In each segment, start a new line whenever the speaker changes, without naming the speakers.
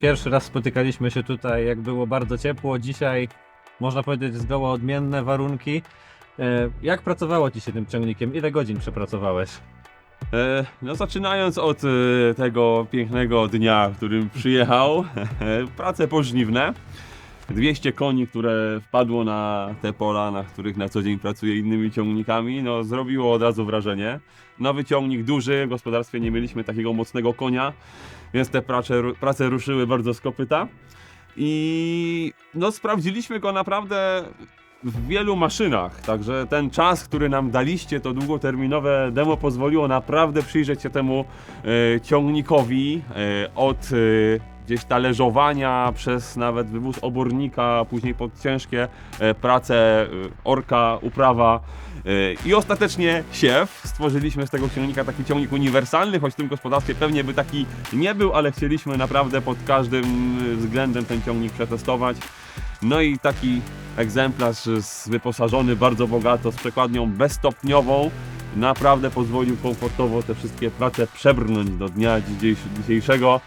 Pierwszy raz spotykaliśmy się tutaj, jak było bardzo ciepło. Dzisiaj można powiedzieć zgoła odmienne warunki. E, Jak pracowało Ci się tym ciągnikiem? Ile godzin przepracowałeś?
E, no zaczynając od e, tego pięknego dnia, w którym przyjechał, prace pożniwne. 200 koni, które wpadło na te pola, na których na co dzień pracuję innymi ciągnikami, no zrobiło od razu wrażenie. Nowy ciągnik duży, w gospodarstwie nie mieliśmy takiego mocnego konia, więc te prace, prace ruszyły bardzo z kopyta. I no sprawdziliśmy go naprawdę w wielu maszynach, także ten czas, który nam daliście, to długoterminowe demo pozwoliło naprawdę przyjrzeć się temu e, ciągnikowi e, od e, gdzieś talerzowania przez nawet wywóz obornika, później pod ciężkie e, prace, e, orka, uprawa e, i ostatecznie siew. Stworzyliśmy z tego ciągnika taki ciągnik uniwersalny, choć w tym gospodarstwie pewnie by taki nie był, ale chcieliśmy naprawdę pod każdym względem ten ciągnik przetestować. No i taki egzemplarz wyposażony bardzo bogato z przekładnią bezstopniową naprawdę pozwolił komfortowo te wszystkie prace przebrnąć do dnia dzisiejszego.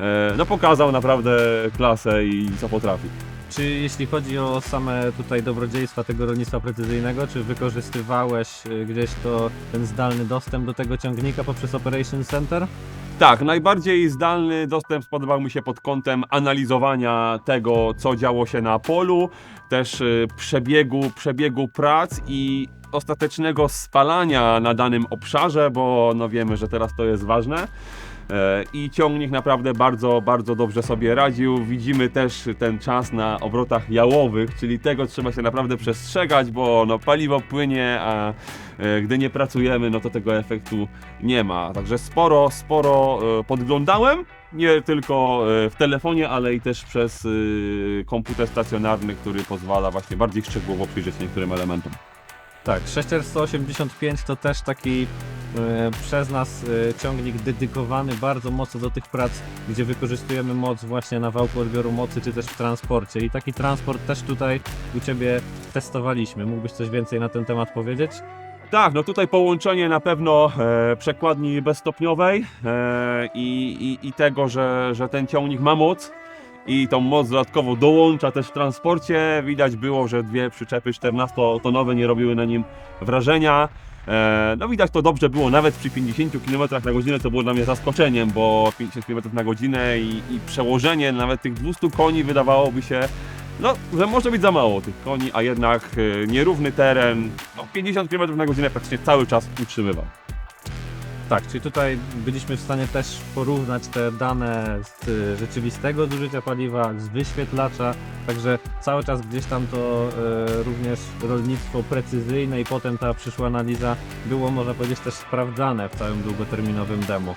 E, No pokazał naprawdę klasę i co potrafi.
Czy jeśli chodzi o same tutaj dobrodziejstwa tego rolnictwa precyzyjnego, czy wykorzystywałeś y, gdzieś to ten zdalny dostęp do tego ciągnika poprzez Operation Center?
Tak, najbardziej zdalny dostęp spodobał mi się pod kątem analizowania tego, co działo się na polu, też y, przebiegu, przebiegu prac i ostatecznego spalania na danym obszarze, bo no wiemy, że teraz to jest ważne. E, I ciągnik naprawdę bardzo, bardzo dobrze sobie radził. Widzimy też ten czas na obrotach jałowych, czyli tego trzeba się naprawdę przestrzegać, bo no, paliwo płynie, a e, gdy nie pracujemy, no to tego efektu nie ma. Także sporo, sporo e, podglądałem. Nie tylko w telefonie, ale i też przez komputer stacjonarny, który pozwala właśnie bardziej szczegółowo przyjrzeć się niektórym elementom.
Tak, 6185 to też taki e, przez nas e, ciągnik dedykowany bardzo mocno do tych prac, gdzie wykorzystujemy moc właśnie na wałku odbioru mocy, czy też w transporcie. I taki transport też tutaj u Ciebie testowaliśmy. Mógłbyś coś więcej na ten temat powiedzieć?
Tak, no tutaj połączenie na pewno e, przekładni bezstopniowej e, i, i, i tego, że, że ten ciągnik ma moc i tą moc dodatkowo dołącza też w transporcie. Widać było, że dwie przyczepy 14-tonowe nie robiły na nim wrażenia. E, no widać to dobrze było nawet przy 50 km na godzinę, co było dla mnie zaskoczeniem, bo 50 km na godzinę i, i przełożenie nawet tych 200 koni wydawałoby się no, że może być za mało tych koni, a jednak e, nierówny teren, no 50 km na godzinę praktycznie cały czas utrzymywał.
Tak, czyli tutaj byliśmy w stanie też porównać te dane z y, rzeczywistego zużycia paliwa, z wyświetlacza, także cały czas gdzieś tam to y, również rolnictwo precyzyjne i potem ta przyszła analiza było, można powiedzieć, też sprawdzane w całym długoterminowym demo.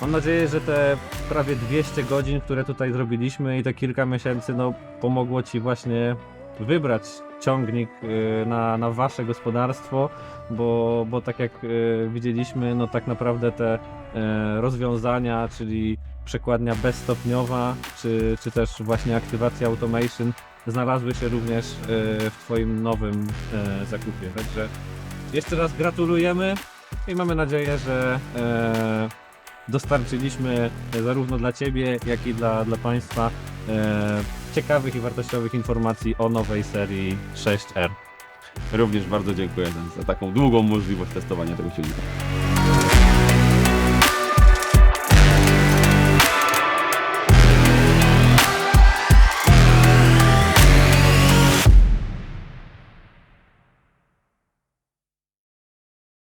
Mam nadzieję, że te prawie 200 godzin, które tutaj zrobiliśmy i te kilka miesięcy, no pomogło Ci właśnie wybrać ciągnik y, na, na Wasze gospodarstwo, bo, bo tak jak y, widzieliśmy, no tak naprawdę te e, rozwiązania, czyli przekładnia bezstopniowa, czy, czy też właśnie aktywacja automation znalazły się również e, w Twoim nowym e, zakupie. Także jeszcze raz gratulujemy i mamy nadzieję, że dostarczyliśmy zarówno dla Ciebie, jak i dla, dla Państwa ciekawych i wartościowych informacji o nowej serii 6R.
Również bardzo dziękuję za, za taką długą możliwość testowania tego silnika.